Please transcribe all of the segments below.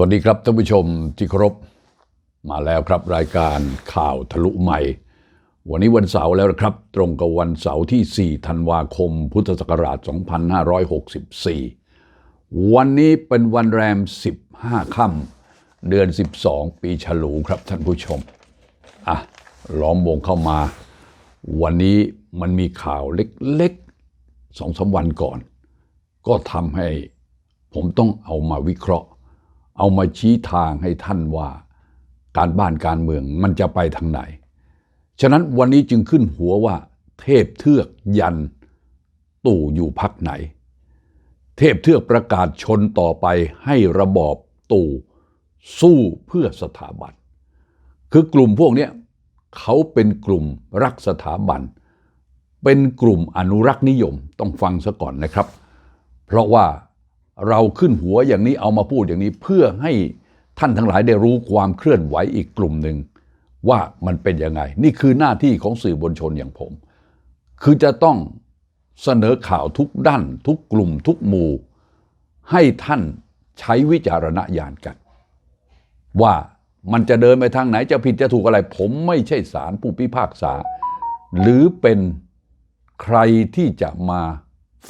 สวัสดีครับท่านผู้ชมที่เคารพมาแล้วครับรายการข่าวทะลุใหม่ วันนี้วันเสาร์แล้วนะครับ ตรงกับวันเสาร์ที่ 4 ธันวาคม พุทธศักราช 2564 วันนี้เป็นวันแรม 15 ค่ำเดือน 12 ปีฉลูครับท่านผู้ชมอะล้อมวงเข้ามา วันนี้มันมีข่าวเล็กๆสองสามวันก่อน ก็ทำให้ผมต้องเอามาวิเคราะห์ เอามาชี้ทางให้ท่านว่า การบ้านการเมืองมันจะไปทางไหน ฉะนั้นวันนี้จึงขึ้นหัวว่า เทพเทือกยันตู่อยู่พักไหน เทพเทือกประกาศชนต่อไปให้ระบอบตู่สู้เพื่อสถาบัน คือกลุ่มพวกนี้เขาเป็นกลุ่มรักสถาบัน เป็นกลุ่มอนุรักษ์นิยมต้องฟังซะก่อนนะครับ เพราะว่า เราขึ้นหัวอย่างนี้เอามาพูดอย่างนี้เพื่อให้ท่านทั้งหลายได้รู้ความเคลื่อนไหวอีกกลุ่มหนึ่งว่ามันเป็นยังไง นี่คือหน้าที่ของสื่อบนชนอย่างผม คือจะต้องเสนอข่าวทุกด้าน ทุกกลุ่มทุกหมู่ ให้ท่านใช้วิจารณญาณกัน ว่ามันจะเดินไปทางไหนจะผิดจะถูกอะไร ผมไม่ใช่ศาลผู้พิพากษา หรือเป็นใครที่จะมา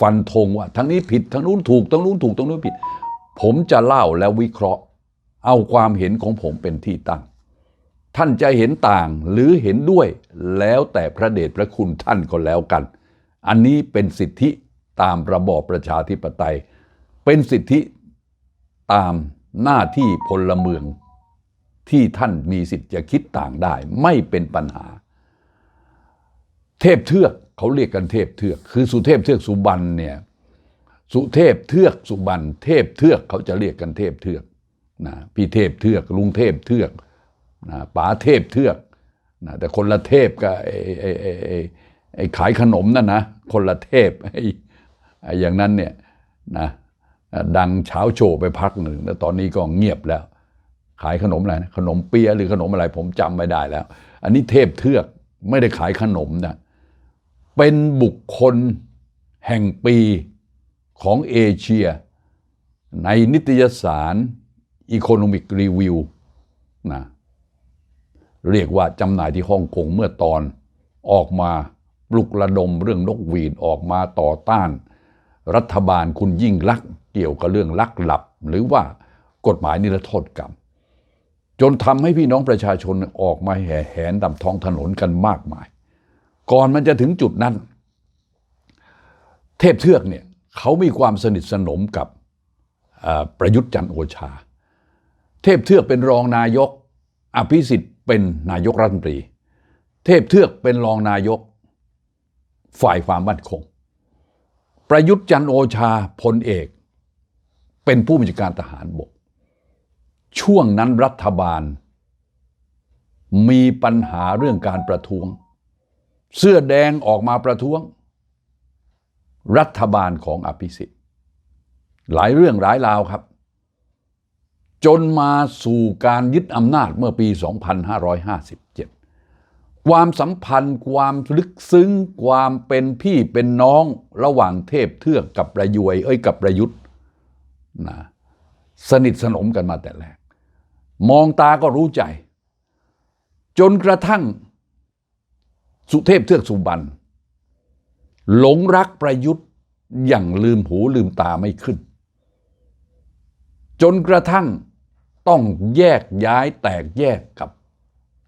ฟันธงว่าทางนี้ผิดทางนู้นถูกทางนู้นถูกทางนู้นผิด ผมจะเล่าแล้ววิเคราะห์ เอาความเห็นของผมเป็นที่ตั้ง ท่านจะเห็นต่างหรือเห็นด้วยแล้วแต่พระเดชพระคุณท่านก็แล้วกัน อันนี้เป็นสิทธิตามระบอบประชาธิปไตย เป็นสิทธิตามหน้าที่พลเมือง ที่ท่านมีสิทธิ์จะคิดต่างได้ ไม่เป็นปัญหา เทพเทือก เขาเรียกกันเทพเทือก คือสุเทพเทือกสุบรรณเนี่ยสุเทพเทือกสุบรรณเทพเทือกเขาจะเรียกกันเทพเทือกนะพี่เทพเทือกลุงเทพเทือกนะป๋าเทพเทือกนะแต่คนละเทพกับไอ้ไอ้ไอ้ไอ้ไอ้ขายขนมนั่นนะคนละเทพไอ้ไอ้อย่างนั้นเนี่ยนะดังเช้าโชว์ไปพักหนึ่งแล้วตอนนี้ก็เงียบแล้ว ขายขนมอะไรนะขนมเปี๊ยะหรือขนมอะไรผมจำไม่ได้แล้ว อันนี้เทพเทือกไม่ได้ขายขนมนะ เป็นบุคคลแห่งปีของเอเชีย ในนิตยสาร Economic Review นะเรียกว่าจำหน่ายที่ฮ่องกงเมื่อตอนออกมาปลุกระดมเรื่องนกหวีดออกมาต่อต้าน รัฐบาลคุณยิ่งลักษ์เกี่ยวกับเรื่องลักหลับ หรือว่ากฎหมายนิรโทษกรรม จนทำให้พี่น้องประชาชนออกมาแห่แหนตามท้องถนนกันมากมาย ก่อนมันจะถึงจุดนั้น เทพเทือกเนี่ยเขามีความสนิทสนมกับประยุทธ์จันโอชา เทพเทือกเป็นรองนายก อภิสิทธิ์เป็นนายกรัฐมนตรี เทพเทือกเป็นรองนายกฝ่ายความมั่นคง ประยุทธ์จันโอชาพลเอก เป็นผู้บัญชาการทหารบก ช่วงนั้นรัฐบาล มีปัญหาเรื่องการประท้วง เสื้อแดงออกมาประท้วง รัฐบาลของอภิสิทธิ์ หลายเรื่องหลายราวครับ จนมาสู่การยึดอำนาจเมื่อปี 2557 ความสัมพันธ์ความลึกซึ้ง ความเป็นพี่เป็นน้องระหว่างเทพเทือกกับประยวยเอ้ยกับประยุทธ์นะสนิทสนมกันมาแต่แรก มองตาก็รู้ใจ จนกระทั่ง สุเทพเทือกสุบรรณหลงรักประยุทธ์อย่างลืมหูลืมตาไม่ขึ้น จนกระทั่งต้องแยกย้ายแตกแยกกับ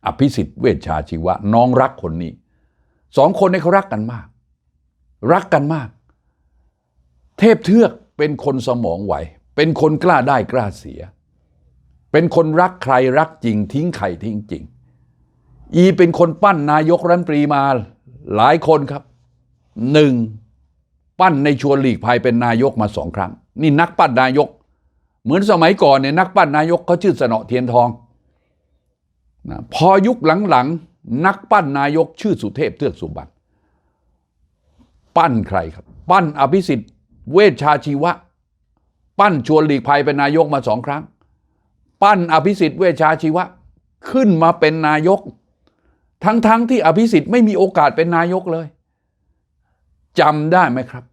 อภิสิทธิ์เวชชาชีวะ น้องรักคนนี้สองคนนี้เขารักกันมาก รักกันมาก เทพเทือกเป็นคนสมองไหว เป็นคนกล้าได้กล้าเสีย เป็นคนรักใครรักจริง ทิ้งใครทิ้งจริง อีเป็นคนปั้นนายกรัฐมนตรีมาหลายคนครับหนึ่งปั้นในชวนหลีกภัยเป็นนายกมาสองครั้ง นี่นักปั้นนายก เหมือนสมัยก่อนเนี่ยนักปั้นนายกเขาชื่อสนอเทียนทองนะพอยุคหลังๆนักปั้นนายกชื่อสุเทพเทือกสุบรรณปั้นใครครับ ปั้นอภิสิทธิ์เวชชาชีวะ ปั้นชวนหลีกภัยเป็นนายกมาสองครั้ง ปั้นอภิสิทธิ์เวชชาชีวะ ขึ้นมาเป็นนายก ทั้งๆทที่อภิสิทธิ์ไม่มีโอกาสเป็นนายกเลยจำได้ไหมครับ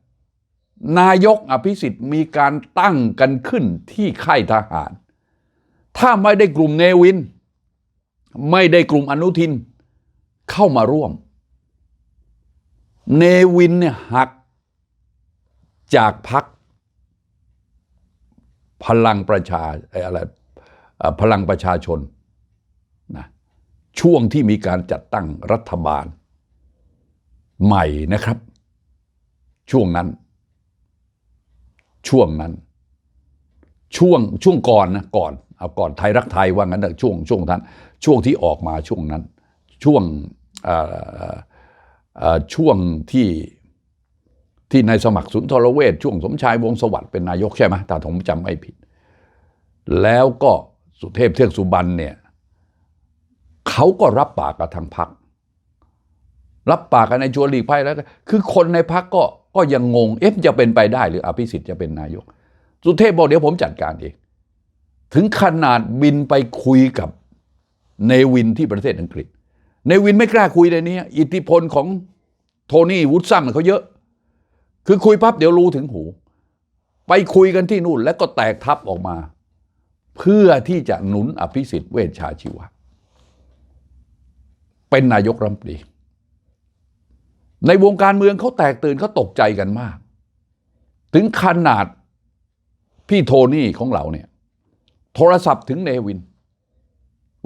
นายกอภิสิทธิ์มีการตั้งกันขึ้นที่ค่ายทหาร ถ้าไม่ได้กลุ่มเนวิน ไม่ได้กลุ่มอนุทิน เข้ามาร่วม เนวินเนี่ยหักจากพักพลังประชาอะไรพลังประชาชน ช่วงที่มีการจัดตั้งรัฐบาล ใหม่นะครับ ช่วงนั้น ช่วงนั้น ช่วงช่วงก่อนนะก่อนเอาก่อนไทยรักไทยว่างั้นะช่วงช่วงนั้น ช่วงที่ออกมาช่วงนั้น ช่วงช่วงที่ที่นายสมัครสุนทรเวชช่วงสมชายวงสวัสดิ์เป็นนายกใช่ไหมถ้าผมจำไม่ผิด แล้วก็สุเทพเทือกสุบรรณเนี่ย เขาก็รับปากกับทางพัก รับปากกันในชวนหลีกภัยแล้ว คือคนในพักก็ก็ยังงง เอ๊ะจะเป็นไปได้หรืออภิสิทธิ์จะเป็นนายก สุเทพบอกเดี๋ยวผมจัดการเอง ถึงขนาดบินไปคุยกับเนวินที่ประเทศอังกฤษ เนวินไม่กล้าคุยในนี้ อิทธิพลของโทนี่วูดซัมเขาเยอะ คือคุยปั๊บเดี๋ยวรู้ถึงหู ไปคุยกันที่นู่นแล้วก็แตกทับออกมา เพื่อที่จะหนุนอภิสิทธิ์เวชชาชีวะ เป็นนายกรัฐมนตรี ในวงการเมืองเขาแตกตื่นเขาตกใจกันมาก ถึงขนาดพี่โทนี่ของเราเนี่ย โทรศัพท์ถึงเนวิน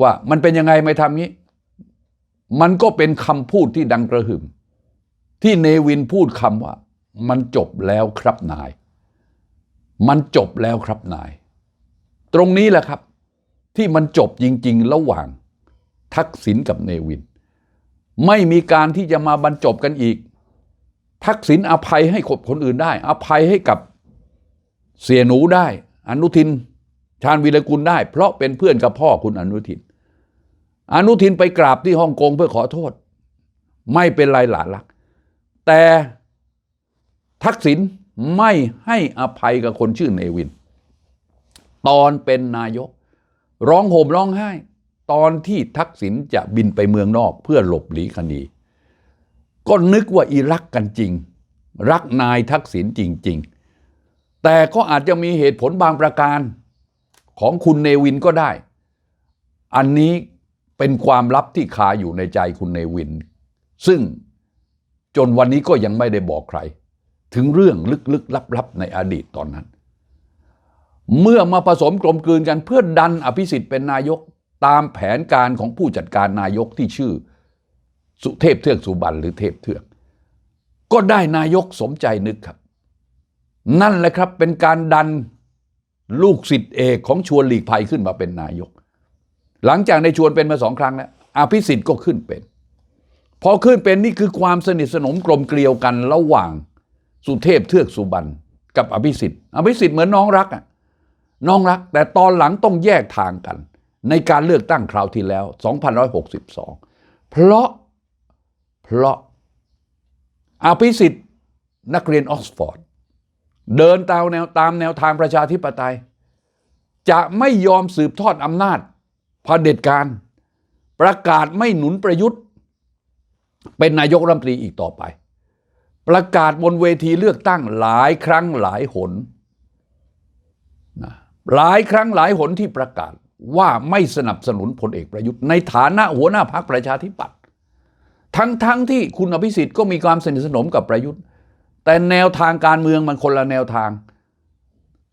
ว่ามันเป็นยังไงไม่ทำงี้ มันก็เป็นคำพูดที่ดังกระหึ่ม ที่เนวินพูดคำว่า มันจบแล้วครับนาย มันจบแล้วครับนาย ตรงนี้แหละครับ ที่มันจบจริง ๆ ระหว่างทักษิณกับเนวิน ไม่มีการที่จะมาบรรจบกันอีก ทักษิณอภัยให้คนอื่นได้ อภัยให้กับเสียหนูได้ อนุทิน ชาญวีรกุลได้ เพราะเป็นเพื่อนกับพ่อคุณอนุทิน อนุทินไปกราบที่ฮ่องกงเพื่อขอโทษ ไม่เป็นไรหลานรัก แต่ทักษิณไม่ให้อภัยกับคนชื่อเนวิน ตอนเป็นนายก ร้องโห่มร้องไห้ ตอนที่ทักษิณจะบินไปเมืองนอกเพื่อหลบหลีคดี ก็นึกว่าอีรักกันจริง รักนายทักษิณจริง ๆ แต่ก็อาจจะมีเหตุผลบางประการของคุณเนวินก็ได้ อันนี้เป็นความลับที่คาอยู่ในใจคุณเนวิน ซึ่งจนวันนี้ก็ยังไม่ได้บอกใคร ถึงเรื่องลึกๆลับๆ ในอดีตตอนนั้น เมื่อมาผสมกลมกลืนกันเพื่อดันอภิสิทธิ์เป็นนายก ตามแผนการของผู้จัดการนายกที่ชื่อ สุเทพเทือกสุบรรณหรือเทพเทือก ก็ได้นายกสมใจนึกครับ นั่นแหละครับเป็นการดันลูกศิษย์เอกของชวนหลีกภัยขึ้นมาเป็นนายก หลังจากในชวนเป็นมาสองครั้งแล้วอภิสิทธิ์ก็ขึ้นเป็นพอขึ้นเป็นนี่คือความสนิทสนมกลมเกลียวกันระหว่างสุเทพเทือกสุบรรณกับอภิสิทธิ์ อภิสิทธิ์เหมือนน้องรักอะน้องรัก แต่ตอนหลังต้องแยกทางกัน ในการเลือกตั้งคราวที่แล้ว2562 เพราะเพราะอภิสิทธิ์นักเรียนออกซฟอร์ด เดินตามแนวตามแนวทางประชาธิปไตย จะไม่ยอมสืบทอดอำนาจเผด็จการ ประกาศไม่หนุนประยุทธ์ เป็นนายกรัฐมนตรีอีกต่อไป ประกาศบนเวทีเลือกตั้งหลายครั้งหลายหนหลายครั้งหลายหนที่ประกาศ ว่าไม่สนับสนุนพลเอกประยุทธ์ในฐานะหัวหน้าพรรคประชาธิปัตย์ทั้งทั้งที่คุณอภิสิทธิ์ก็มีความสนิทสนมกับประยุทธ์ แต่แนวทางการเมืองมันคนละแนวทาง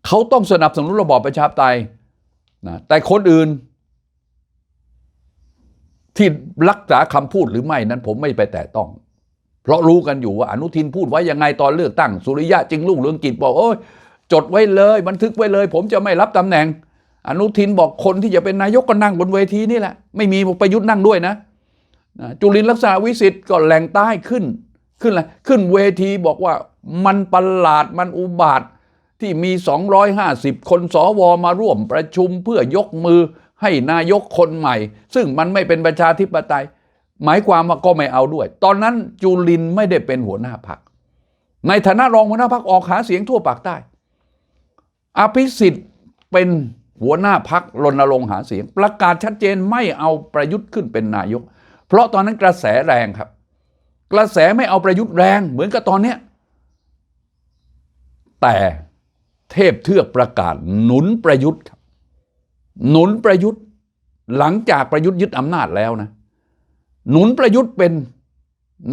เขาต้องสนับสนุนระบอบประชาธิปไตยนะแต่คนอื่น ที่รักษาคำพูดหรือไม่นั้นผมไม่ไปแตะต้อง เพราะรู้กันอยู่ว่าอนุทินพูดไว้ยังไงตอนเลือกตั้ง สุริยะจึงรุ่งเรืองกิจบอกโอ้ยจดไว้เลย บันทึกไว้เลย ผมจะไม่รับตำแหน่ง อนุทินบอกคนที่จะเป็นนายกก็นั่งบนเวทีนี่แหละ ไม่มีประยุทธ์นั่งด้วยนะ จุลินลักษณะวิสิทธิ์ก็แหล่งใต้ขึ้น ขึ้นอะไรขึ้นเวทีบอกว่ามันประหลาดมันอุบาทที่มี 250 คนสวมาร่วมประชุมเพื่อยกมือให้นายกคนใหม่ ซึ่งมันไม่เป็นประชาธิปไตย หมายความว่าก็ไม่เอาด้วย ตอนนั้นจุลินไม่ได้เป็นหัวหน้าพรรคในฐานะรองหัวหน้าพรรคออกหาเสียงทั่วปากใต้ อภิสิทธิ์เป็น หัวหน้าพักรณรงค์หาเสียง ประกาศชัดเจนไม่เอาประยุทธ์ขึ้นเป็นนายก เพราะตอนนั้นกระแสแรงครับ กระแสไม่เอาประยุทธ์แรงเหมือนกับตอนเนี้ยแต่เทพเทือกประกาศหนุนประยุทธ์ครับหนุนประยุทธ์หลังจากประยุทธ์ยึดอำนาจแล้วนะ หนุนประยุทธ์เป็น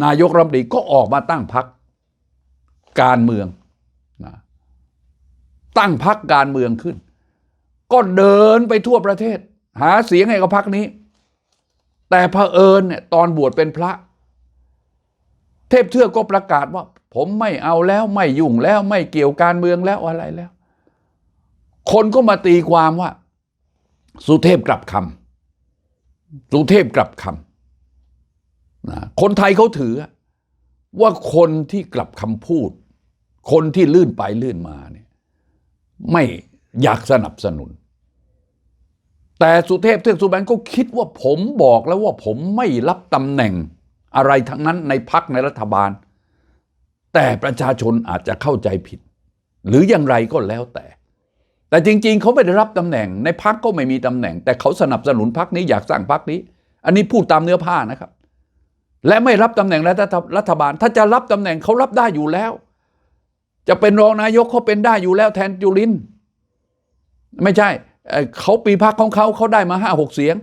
นายกรัฐมนตรีก็ออกมาตั้งพักการเมืองนะตั้งพักการเมืองขึ้น ก็เดินไปทั่วประเทศ หาเสียงให้กับพักนี้ แต่เผอิญเนี่ยตอนบวชเป็นพระ เทพเทือกก็ประกาศว่า ผมไม่เอาแล้วไม่ยุ่งแล้วไม่เกี่ยวการเมืองแล้วอะไรแล้ว คนก็มาตีความว่า สุเทพกลับคำสุเทพกลับคำนะคนไทยเขาถือว่าคนที่กลับคำพูด คนที่ลื่นไปลื่นมาเนี่ยไม่ อยากสนับสนุน แต่สุเทพเทือกสุบรรณก็คิดว่าผมบอกแล้วว่าผมไม่รับตำแหน่งอะไรทั้งนั้นในพักในรัฐบาล แต่ประชาชนอาจจะเข้าใจผิด หรืออย่างไรก็แล้วแต่ แต่จริง ๆ เขาไม่ได้รับตำแหน่ง ในพักก็ไม่มีตำแหน่ง แต่เขาสนับสนุนพักนี้อยากสร้างพักนี้ อันนี้พูดตามเนื้อผ้านะครับ และไม่รับตำแหน่งรัฐรัฐบาล ถ้าจะรับตำแหน่งเขารับได้อยู่แล้ว จะเป็นรองนายกเขาเป็นได้อยู่แล้วแทนจุลินทร์ ไม่ใช่เขาปีพักของเขาเขาได้มาห้าหกเสียง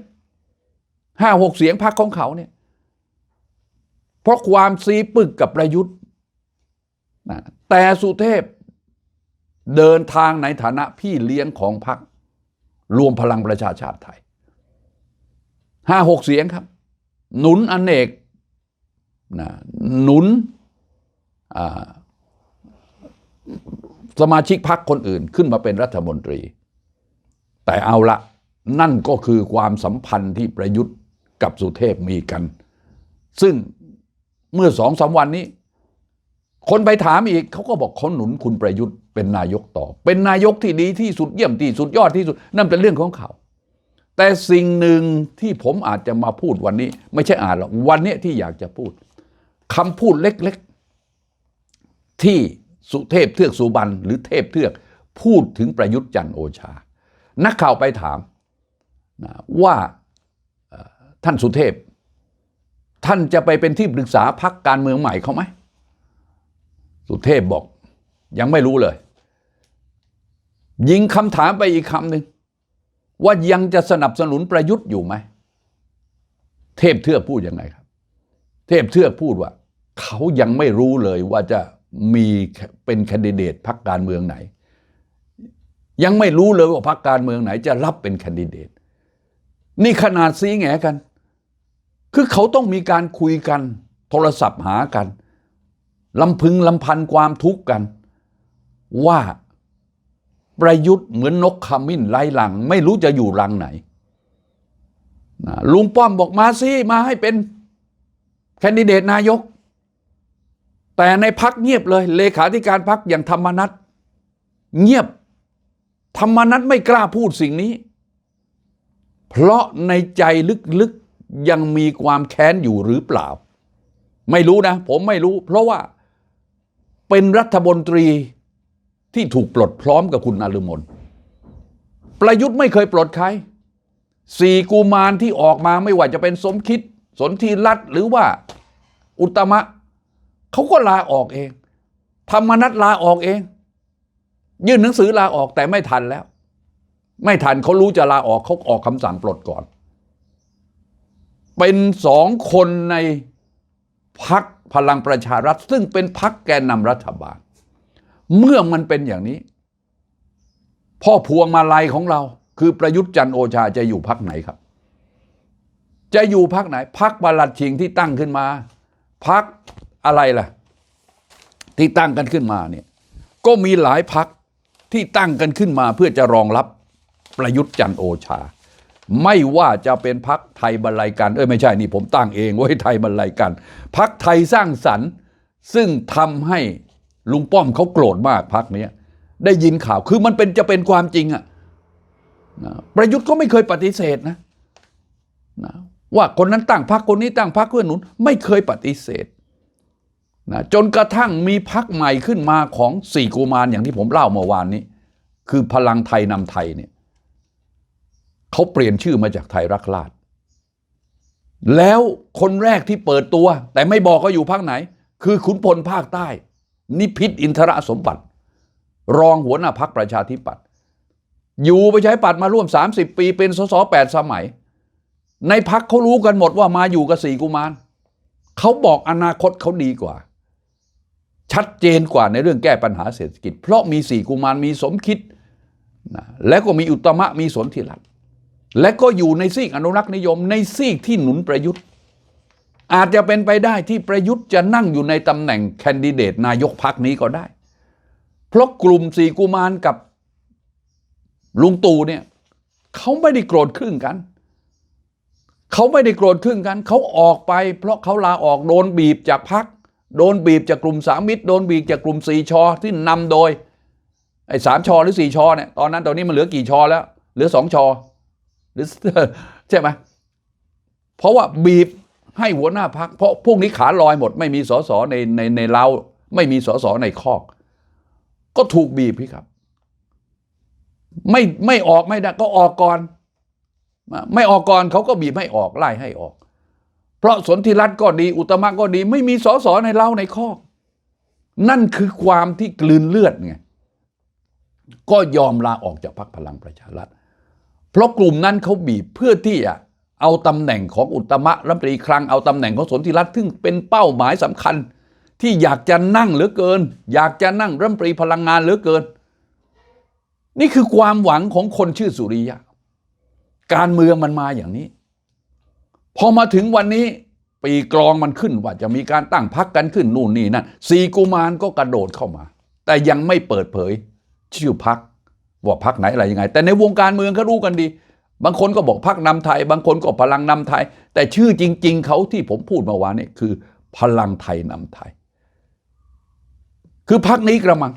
ห้าหกเสียงพักของเขาเนี่ยเพราะความซีปึกกับประยุทธ์นะแต่สุเทพเดินทางในฐานะพี่เลี้ยงของพรรครวมพลังประชาชาติไทยห้าหกเสียงครับ หนุนอนเนกนะหนุนสมาชิกพรรคคนอื่นขึ้นมาเป็นรัฐมนตรี แต่เอาละนั่นก็คือความสัมพันธ์ที่ประยุทธ์กับสุเทพมีกัน ซึ่งเมื่อสองสามวันนี้ คนไปถามอีกเขาก็บอกเขาหนุนคุณประยุทธ์เป็นนายกต่อ เป็นนายกที่ดีที่สุดเยี่ยมที่สุดยอดที่สุด นั่นเป็นเรื่องของเขา แต่สิ่งหนึ่งที่ผมอาจจะมาพูดวันนี้ ไม่ใช่อ่านหรอกวันนี้ที่อยากจะพูดคำพูดเล็กๆ ที่สุเทพเทือกสุบรรณหรือเทพเทือกพูดถึงประยุทธ์จันโอชา นักข่าวไปถามนะว่าท่านสุเทพ ท่านจะไปเป็นที่ปรึกษาพักการเมืองใหม่เขาไหม สุเทพบอกยังไม่รู้เลย ยิงคำถามไปอีกคำหนึ่งว่ายังจะสนับสนุนประยุทธ์อยู่ไหม เทพเทือกพูดยังไงครับ เทพเทือกพูดว่า เขายังไม่รู้เลยว่าจะมีเป็นแคนดิเดตพรรคการเมืองไหน ยังไม่รู้เลยว่าพรรคการเมืองไหนจะรับเป็นแคนดิเดต นี่ขนาดซีแงกัน คือเขาต้องมีการคุยกัน โทรศัพท์หากันลำพึงลำพันความทุกข์กัน ว่าประยุทธ์เหมือนนกขมิ้นไร้หลัง ไม่รู้จะอยู่รังไหนลุงป้อมบอกมาสิมาให้เป็นแคนดิเดตนายก แต่ในพักเงียบเลย เลขาธิการพักอย่างธรรมนัตเงียบ ธรรมนัตไม่กล้าพูดสิ่งนี้ เพราะในใจลึกๆยังมีความแค้นอยู่หรือเปล่า ไม่รู้นะ ผมไม่รู้ เพราะว่าเป็นรัฐมนตรีที่ถูกปลดพร้อมกับคุณนฤมลประยุทธ์ไม่เคยปลดใครสี่กูมารที่ออกมาไม่ว่าจะเป็นสมคิด สนธิรัตน์หรือว่าอุตมะเขาก็ลาออกเอง ธรรมนัตลาออกเอง ยื่นหนังสือลาออกแต่ไม่ทันแล้ว ไม่ทันเขารู้จะลาออกเขาออกคำสั่งปลดก่อน เป็นสองคนในพักพลังประชารัฐ ซึ่งเป็นพักแกนนำรัฐบาล เมื่อมันเป็นอย่างนี้ พ่อพวงมาลัยของเรา คือประยุทธ์จันโอชาจะอยู่พักไหนครับ จะอยู่พักไหนพักประหลัดชิงที่ตั้งขึ้นมาพักอะไรล่ะ ที่ตั้งกันขึ้นมาเนี่ยก็มีหลายพัก ที่ตั้งกันขึ้นมาเพื่อจะรองรับประยุทธ์จันโอชา ไม่ว่าจะเป็นพักไทยบรรลัยกันเอ้ยไม่ใช่นี่ผมตั้งเองไว้ไทยบรรลัยกันพักไทยสร้างสรรค์ ซึ่งทำให้ลุงป้อมเขาโกรธมากพักนี้ได้ยินข่าวคือมันเป็นจะเป็นความจริงอะนะประยุทธ์ก็ไม่เคยปฏิเสธนะนะว่าคนนั้นตั้งพักคนนี้ตั้งพักเพื่อนหนุนไม่เคยปฏิเสธ นะจนกระทั่งมีพักใหม่ขึ้นมาของสี่กุมารอย่างที่ผมเล่าเมื่อวานนี้ คือพลังไทยนำไทยเนี่ยเขาเปลี่ยนชื่อมาจากไทยรักลาดแล้วคนแรกที่เปิดตัว แต่ไม่บอกว่าอยู่ภาคไหน คือขุนพลภาคใต้ นิพิษอินทรสมบัติ รองหัวหน้าพักประชาธิปัตย์อยู่ประชาธิปัตย์มาร่วม 30 ปีเป็นสสแปดสมัย ในพักเขารู้กันหมดว่ามาอยู่กับสี่กุมารเขาบอกอนาคตเขาดีกว่า ชัดเจนกว่าในเรื่องแก้ปัญหาเศรษฐกิจ เพราะมีสี่กุมารมีสมคิดนะและก็มีอุตมะมีสนธิรัตน์และก็อยู่ในซีกอนุรักษ์นิยม ในซีกที่หนุนประยุทธ์ อาจจะเป็นไปได้ที่ประยุทธ์จะนั่งอยู่ในตำแหน่งแคนดิเดตนายกพักนี้ก็ได้ เพราะกลุ่มสี่กุมารกับลุงตู่เนี่ยเขาไม่ได้โกรธครึ่งกันเขาไม่ได้โกรธครึ่งกัน เขาออกไป เพราะเขาลาออกโดนบีบจากพัก โดนบีบจากกลุ่มสามมิตรโดนบีบจากกลุ่มสี่ชอที่นำโดยไอ้สามชอหรือสี่ชอเนี่ยตอนนั้นตอนนี้มันเหลือกี่ชอแล้ว เหลือสองชอหรือใช่ไหมเพราะว่าบีบให้หัวหน้าพักเพราะพวกนี้ขาลอยหมด ไม่มีสสในในในเราไม่มีสสในคอก ก็ถูกบีบพี่ครับ ไม่ไม่ออกไม่ได้ก็ออกก่อน ไม่ออกก่อนเขาก็บีบให้ออกไล่ให้ออก เพราะสนธิรัตน์ก็ดี อุตมะก็ดี ไม่มีสอสอในเราในคอนั่นคือความที่กลืนเลือดไงก็ยอมลาออกจากพรรคพลังประชารัฐ เพราะกลุ่มนั้นเขาบีบเพื่อที่จะเอาตำแหน่งของอุตมะรัฐมนตรีคลังเอาตำแหน่งของสนธิรัตน์ซึ่งเป็นเป้าหมายสำคัญ ที่อยากจะนั่งเหลือเกิน อยากจะนั่งรัฐมนตรีพลังงานเหลือเกิน นี่คือความหวังของคนชื่อสุริยะ การเมืองมันมาอย่างนี้ พอมาถึงวันนี้ปีกรองมันขึ้นว่าจะมีการตั้งพักกันขึ้นนู่นนี่นั่นสีกุมารก็กระโดดเข้ามา แต่ยังไม่เปิดเผย ชื่อพักว่าพักไหนอะไรยังไง แต่ในวงการเมืองเขารู้กันดี บางคนก็บอกพักนำไทย บางคนก็พลังนำไทย แต่ชื่อจริง ๆเขาที่ผมพูดเมื่อวานนี้คือ พลังไทยนำไทย คือพักนี้กระมัง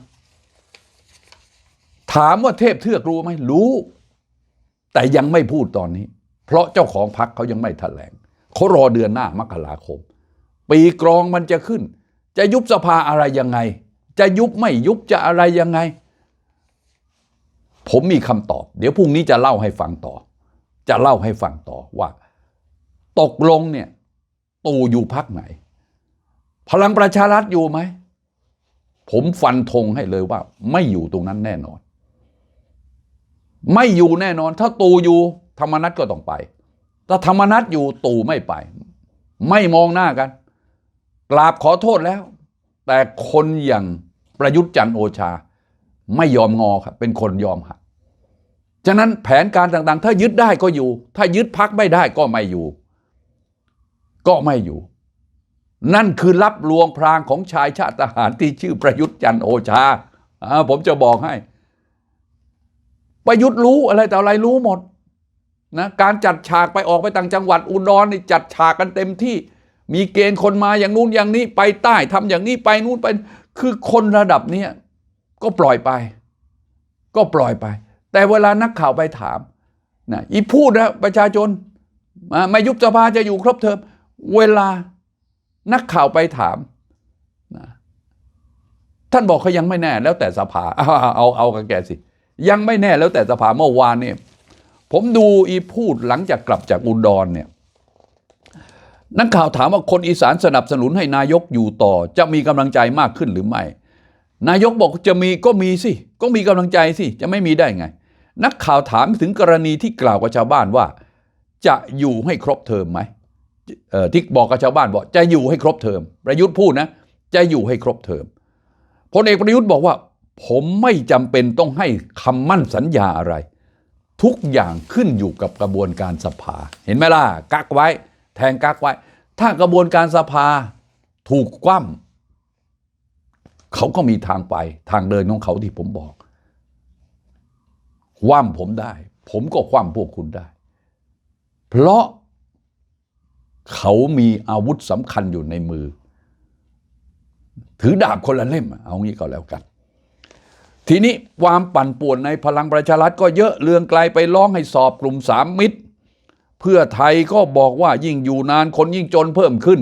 ถามว่าเทพเทือกรู้ไหมรู้ แต่ยังไม่พูดตอนนี้ เพราะเจ้าของพักเขายังไม่แถลงเขารอเดือนหน้ามกราคม ปีกรองมันจะขึ้น จะยุบสภาอะไรยังไง จะยุบไม่ยุบจะอะไรยังไง ผมมีคำตอบ เดี๋ยวพรุ่งนี้จะเล่าให้ฟังต่อ จะเล่าให้ฟังต่อว่า ตกลงเนี่ยตู่อยู่พักไหน พลังประชารัฐอยู่ไหม ผมฟันธงให้เลยว่า ไม่อยู่ตรงนั้นแน่นอน ไม่อยู่แน่นอน ถ้าตู่อยู่ ธรรมนัตก็ต้องไป ถ้าธรรมนัตอยู่ตู่ไม่ไป ไม่มองหน้ากันกราบขอโทษแล้ว แต่คนอย่างประยุทธ์จันโอชา ไม่ยอมงอครับเป็นคนยอมหักฉะนั้นแผนการต่างๆ ถ้ายึดได้ก็อยู่ ถ้ายึดพักไม่ได้ก็ไม่อยู่ ก็ไม่อยู่ นั่นคือรับลวงพรางของชายชาติทหารที่ชื่อประยุทธ์จันโอชาอ่าผมจะบอกให้ ประยุทธ์รู้อะไรแต่อะไรรู้หมด นะการจัดฉากไปออกไปต่างจังหวัดอุดรนี่จัดฉากกันเต็มที่ มีเกณฑ์คนมาอย่างนู้นอย่างนี้ไปใต้ทำอย่างนี้ไปนู้นไปคือคนระดับเนี้ยก็ปล่อยไป ก็ปล่อยไป แต่เวลานักข่าวไปถามนะอีพูดนะประชาชนมาไม่ยุบสภาจะอยู่ครบเทอมเวลานักข่าวไปถามนะท่านบอกเขายังไม่แน่แล้วแต่สภาเอาเอากับแก่สิ ยังไม่แน่แล้วแต่สภาเมื่อวานเนี่ย ผมดูอีพูดหลังจากกลับจากอุดรเนี่ยนักข่าวถามว่าคนอีสานสนับสนุนให้นายกอยู่ต่อ จะมีกำลังใจมากขึ้นหรือไม่ นายกบอกจะมีก็มีสิ ก็มีกำลังใจสิ จะไม่มีได้ไง นักข่าวถามถึงกรณีที่กล่าวกับชาวบ้านว่า จะอยู่ให้ครบเทอมไหมที่บอกกับชาวบ้านบอกจะอยู่ให้ครบเทอม ประยุทธ์พูดนะ จะอยู่ให้ครบเทอมพลเอกประยุทธ์บอกว่า ผมไม่จำเป็นต้องให้คำมั่นสัญญาอะไร ทุกอย่างขึ้นอยู่กับกระบวนการสภา เห็นไหมล่ะกักไว้ แทงกักไว้ ถ้ากระบวนการสภาถูกคว่ำเขาก็มีทางไป ทางเดินของเขาที่ผมบอกคว่ำผมได้ ผมก็คว่ำพวกคุณได้ เพราะเขามีอาวุธสำคัญอยู่ในมือ ถือดาบคนละเล่ม เอางี้ก็แล้วกัน ทีนี้ความปั่นป่วนในพลังประชารัฐก็เยอะเรืองไกลไปร้องให้สอบกลุ่มสามมิตร เพื่อไทยก็บอกว่ายิ่งอยู่นานคนยิ่งจนเพิ่มขึ้น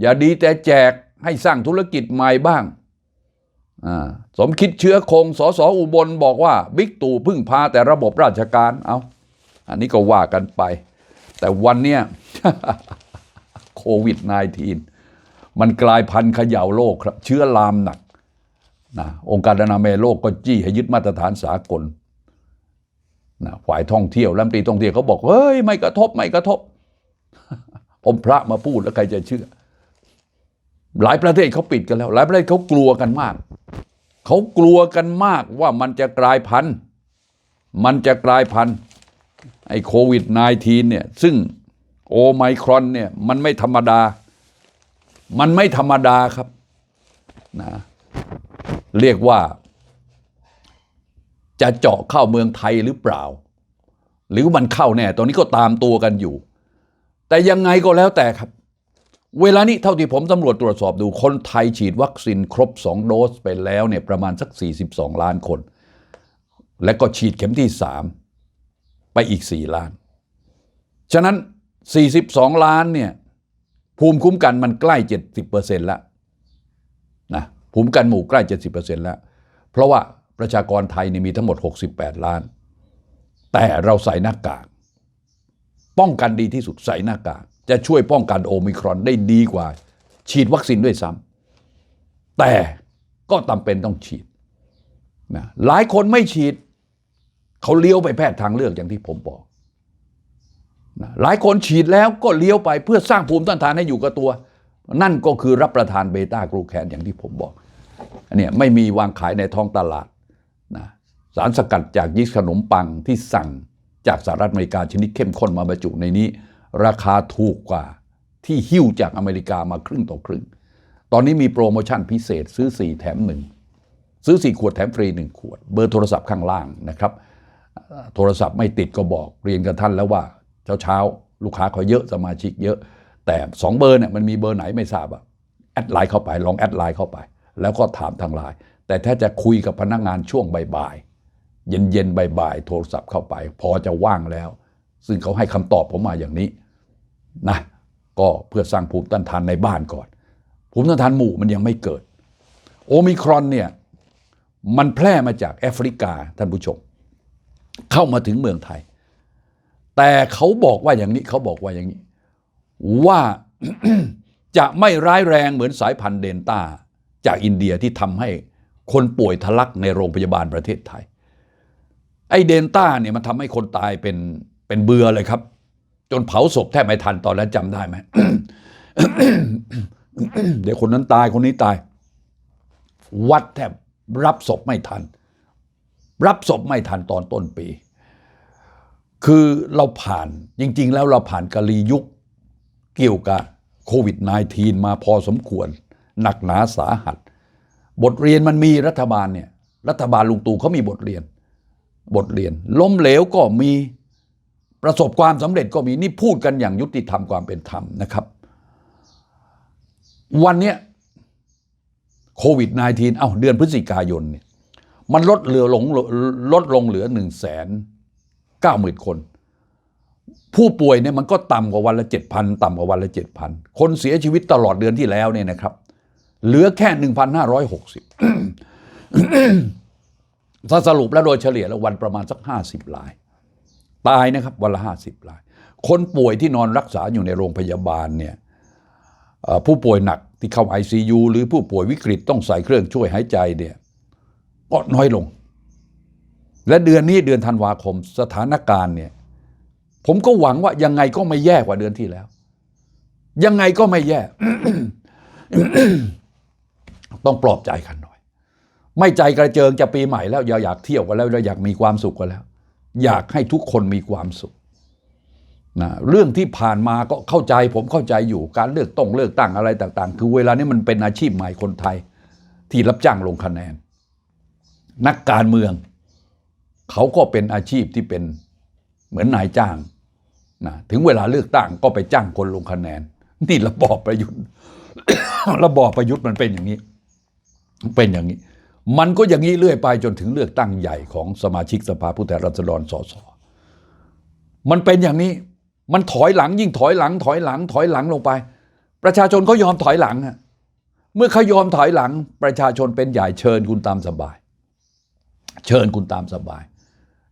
อย่าดีแต่แจกให้สร้างธุรกิจใหม่บ้าง สมคิดเชื้อคงสอสอุบลบอกว่า บิ๊กตู่พึ่งพาแต่ระบบราชการเอาอันนี้ก็ว่ากันไป แต่วันเนี้ยโควิด -19 มันกลายพันธุ์เขย่าโลกครับ เชื้อลามหนัก นะองค์การอนามัยโลกก็จี้ให้ยึดมาตรฐานสากลนะฝ่ายท่องเที่ยวรัฐมนตรีท่องเที่ยวเขาบอกเฮ้ยไม่กระทบไม่กระทบ ผมพระมาพูดแล้วใครจะเชื่อ หลายประเทศเขาปิดกันแล้ว หลายประเทศเขากลัวกันมากเขากลัวกันมากว่ามันจะกลายพันธุ์มันจะกลายพันธุ์ไอ้โควิด -19 เนี่ยซึ่งโอไมครอนเนี่ยมันไม่ธรรมดา มันไม่ธรรมดาครับนะ เรียกว่า จะเจาะเข้าเมืองไทยหรือเปล่า หรือมันเข้าแน่ ตอนนี้ก็ตามตัวกันอยู่ แต่ยังไงก็แล้วแต่ครับ เวลานี้เท่าที่ผมตำรวจตรวจสอบดูคนไทยฉีดวัคซีนครบ 2 โดสไปแล้วเนี่ยประมาณสัก 42 ล้านคน และก็ฉีดเข็มที่ 3 ไปอีก 4 ล้าน ฉะนั้น 42 ล้านเนี่ยภูมิคุ้มกันมันใกล้ 70%แล้วนะ ภูมิกันหมู่ใกล้ 70%แล้ว เพราะว่าประชากรไทยนี่มีทั้งหมด 68 ล้าน แต่เราใส่หน้ากาก ป้องกันดีที่สุดใส่หน้ากาก จะช่วยป้องกันโอมิครอนได้ดีกว่า ฉีดวัคซีนด้วยซ้ำแต่ก็จำเป็นต้องฉีดนะหลายคนไม่ฉีด เขาเลี้ยวไปแพทย์ทางเลือกอย่างที่ผมบอกนะหลายคนฉีดแล้วก็เลี้ยวไปเพื่อสร้างภูมิต้านทานให้อยู่กับตัว นั่นก็คือรับประทานเบต้ากลูแคนอย่างที่ผมบอก อันเนี้ยไม่มีวางขายในท้องตลาดนะสารสกัดจากยีสต์ขนมปังที่สั่งจากสหรัฐอเมริกาชนิดเข้มข้นมาบรรจุในนี้ ราคาถูกกว่าที่หิ้วจากอเมริกามาครึ่งต่อครึ่ง ตอนนี้มีโปรโมชั่นพิเศษซื้อ 4 แถม 1 ซื้อ 4 ขวดแถมฟรี 1 ขวด เบอร์โทรศัพท์ข้างล่างนะครับ โทรศัพท์ไม่ติดก็บอกเรียนกับท่านแล้วว่าเช้าเช้าลูกค้าเขาเยอะสมาชิกเยอะ แต่ 2 เบอร์เนี่ยมันมีเบอร์ไหนไม่ทราบอะแอดไลน์เข้าไปลองแอดไลน์เข้าไป แล้วก็ถามทางไลน์แต่ถ้าจะคุยกับพนักงานช่วงบ่ายๆเย็นๆบ่ายๆโทรศัพท์เข้าไป พอจะว่างแล้ว ซึ่งเขาให้คำตอบผมมาอย่างนี้นะก็เพื่อสร้างภูมิต้านทานในบ้านก่อน ภูมิต้านทานหมู่มันยังไม่เกิด โอมิครอนเนี่ยมันแพร่มาจากแอฟริกาท่านผู้ชม เข้ามาถึงเมืองไทย แต่เขาบอกว่าอย่างนี้เขาบอกว่าอย่างนี้ ว่าจะไม่ร้ายแรงเหมือนสายพันธุ์เดนต้า จากอินเดียที่ทำให้คนป่วยทะลักในโรงพยาบาลประเทศไทย ไอเดนต้าเนี่ยมันทำให้คนตายเป็นเป็นเบื่อเลยครับ จนเผาศพแทบไม่ทันตอนนั้นจำได้ไหมเดี๋ยวคนนั้นตายคนนี้ตาย วัดแทบรับศพไม่ทัน รับศพไม่ทันตอนต้นปี คือเราผ่านจริง ๆ แล้วเราผ่านกะลียุคเกี่ยวกับโควิด -19 มาพอสมควร หนักหนาสาหัส บทเรียนมันมีรัฐบาลเนี่ยรัฐบาลลุงตู่เขามีบทเรียน บทเรียน ล้มเหลวก็มีประสบความสำเร็จก็มีนี่พูดกันอย่างยุติธรรมความเป็นธรรมนะครับ วันเนี้ยโควิด -19 เอ้าเดือนพฤศจิกายนเนี่ยมันลดเหลือลงลดลงเหลือ1นึ่งแสนเก้าหมื่นคน ผู้ป่วยเนี่ยมันก็ต่ำกว่าวันละเจ็ดพันต่ำกว่าวันละเจ็ดพันคนเสียชีวิตตลอดเดือนที่แล้วเนี่ยนะครับ เหลือแค่หนึ่งพันห้าร้อยหกสิบถ้าสรุปแล้วโดยเฉลี่ยแล้ววันประมาณสักห้าสิบราย ตายนะครับวันละห้าสิบราย คนป่วยที่นอนรักษาอยู่ในโรงพยาบาลเนี่ยผู้ป่วยหนักที่เข้า ICU หรือผู้ป่วยวิกฤตต้องใส่เครื่องช่วยหายใจเนี่ยก็น้อยลง และเดือนนี้เดือนธันวาคมสถานการณ์เนี่ยผมก็หวังว่ายังไงก็ไม่แย่กว่าเดือนที่แล้ว ยังไงก็ไม่แย่ ต้องปลอบใจกันหน่อย ไม่ใจกระเจิงจะปีใหม่แล้วอย่าอยากเที่ยวกันแล้วเราอยากมีความสุขกันแล้ว อยากให้ทุกคนมีความสุขนะเรื่องที่ผ่านมาก็เข้าใจผมเข้าใจอยู่การเลือกต้องเลือกตั้งอะไรต่าง ๆ คือเวลานี้มันเป็นอาชีพใหม่คนไทย ที่รับจ้างลงคะแนน นักการเมือง เขาก็เป็นอาชีพที่เป็นเหมือนนายจ้างนะถึงเวลาเลือกตั้งก็ไปจ้างคนลงคะแนน นี่ระบอบประยุทธ์ระบอบประยุทธ์มันเป็นอย่างนี้ เป็นอย่างนี้ มันก็อย่างนี้เรื่อยไปจนถึงเลือกตั้งใหญ่ของสมาชิกสภาผู้แทนราษฎรสสมันเป็นอย่างนี้มันถอยหลังยิ่งถอยหลัง ถอยหลัง ถอยหลังลงไป ประชาชนก็ยอมถอยหลังฮะเมื่อเขายอมถอยหลัง ประชาชนเป็นใหญ่เชิญคุณตามสบาย เชิญคุณตามสบาย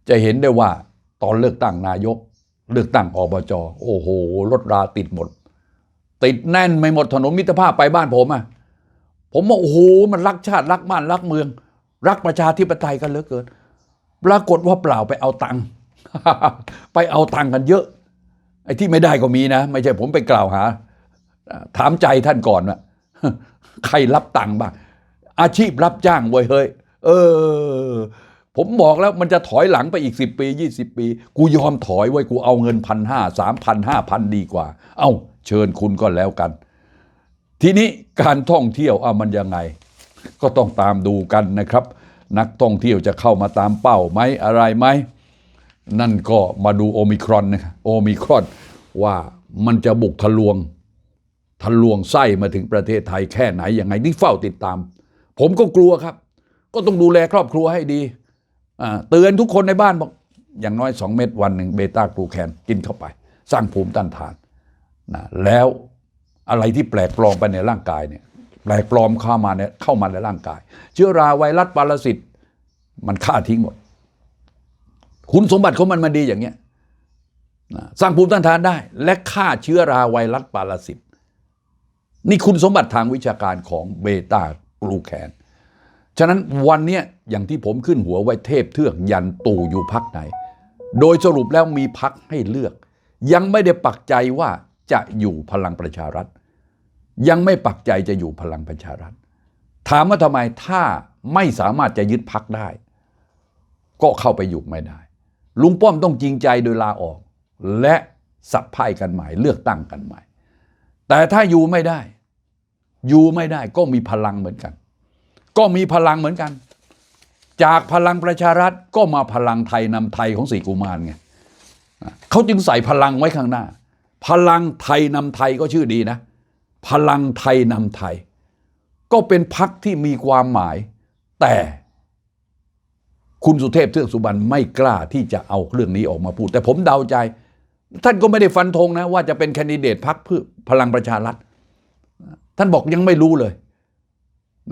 จะเห็นได้ว่าตอนเลือกตั้งนายก เลือกตั้งอบจโอ้โหรถราติดหมด ติดแน่นไม่หมดถนนมิตรภาพไปบ้านผมอะ ผมว่าโอ้โหมันรักชาติรักบ้านรักเมือง รักประชาธิปไตยกันเหลือเกิน ปรากฏว่าเปล่าไปเอาตังค์ไปเอาตังค์กันเยอะ ไอ้ที่ไม่ได้ก็มีนะ ไม่ใช่ผมไปกล่าวหา ถามใจท่านก่อนว่าใครรับตังค์บ้างอาชีพรับจ้างเว้ยเฮ้ยเออ ผมบอกแล้วมันจะถอยหลังไปอีกสิบปียี่สิบปี กูยอมถอยไว้กูเอาเงินพันห้าสามพันห้าพันดีกว่า เอ้าเชิญคุณก็แล้วกัน ทีนี้การท่องเที่ยวอะมันยังไง ก็ต้องตามดูกันนะครับ นักท่องเที่ยวจะเข้ามาตามเป้าไหมอะไรไหมนั่นก็มาดูโอมิครอนนะโอมิครอนว่ามันจะบุกทะลวงทะลวงไส้มาถึงประเทศไทยแค่ไหนยังไงนี่เฝ้าติดตาม ผมก็กลัวครับ ก็ต้องดูแลครอบครัวให้ดีเตือนทุกคนในบ้านบอกอย่างน้อยสองเม็ดวันหนึ่งเบต้ากลูแคนกินเข้าไป สร้างภูมิต้านทานนะแล้ว อะไรที่แปลกปลอมไปในร่างกายเนี่ยแปลกปลอมเข้ามาเนี่ยเข้ามาในร่างกาย เชื้อราไวรัสปรสิตมันฆ่าทิ้งหมด คุณสมบัติของมันมันดีอย่างเงี้ยสร้างภูมิต้านทานได้ และฆ่าเชื้อราไวรัสปรสิตนี่คุณสมบัติทางวิชาการของเบต้ากลูแคนฉะนั้นวันเนี้ยอย่างที่ผมขึ้นหัวไว้เทพเทือกยันตู่อยู่พักไหน โดยสรุปแล้วมีพักให้เลือก ยังไม่ได้ปักใจว่า จะอยู่พลังประชารัฐ ยังไม่ปักใจจะอยู่พลังประชารัฐ ถามว่าทำไมถ้าไม่สามารถจะยึดพักได้ ก็เข้าไปอยู่ไม่ได้ ลุงป้อมต้องจริงใจโดยลาออก และสับไพ่กันใหม่เลือกตั้งกันใหม่ แต่ถ้าอยู่ไม่ได้ อยู่ไม่ได้ก็มีพลังเหมือนกัน ก็มีพลังเหมือนกัน จากพลังประชารัฐก็มาพลังไทยนำไทยของสีกุมารไงเขาจึงใส่พลังไว้ข้างหน้า พลังไทยนำไทยก็ชื่อดีนะ พลังไทยนำไทย ก็เป็นพักที่มีความหมาย แต่คุณสุเทพเทือกสุบรรณไม่กล้าที่จะเอาเรื่องนี้ออกมาพูด แต่ผมเดาใจ ท่านก็ไม่ได้ฟันธงนะ ว่าจะเป็นแคนดิเดตพักเพื่อพลังประชารัฐ ท่านบอกยังไม่รู้เลย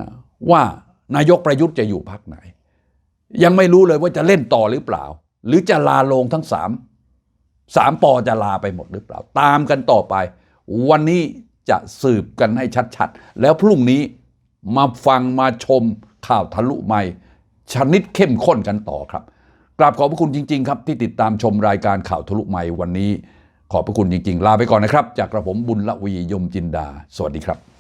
นะว่านายกประยุทธ์จะอยู่พักไหน ยังไม่รู้เลยว่าจะเล่นต่อหรือเปล่า หรือจะลาลงทั้งสาม สามปอจะลาไปหมดหรือเปล่า ตามกันต่อไป วันนี้จะสืบกันให้ชัดๆ แล้วพรุ่งนี้มาฟังมาชมข่าวทะลุใหม่ ชนิดเข้มข้นกันต่อครับกราบขอบพระคุณจริง ๆ ครับ ที่ติดตามชมรายการข่าวทะลุใหม่วันนี้ ขอบพระคุณจริง ๆ ลาไปก่อนนะครับ จากกระผมบุญละวียมจินดา สวัสดีครับ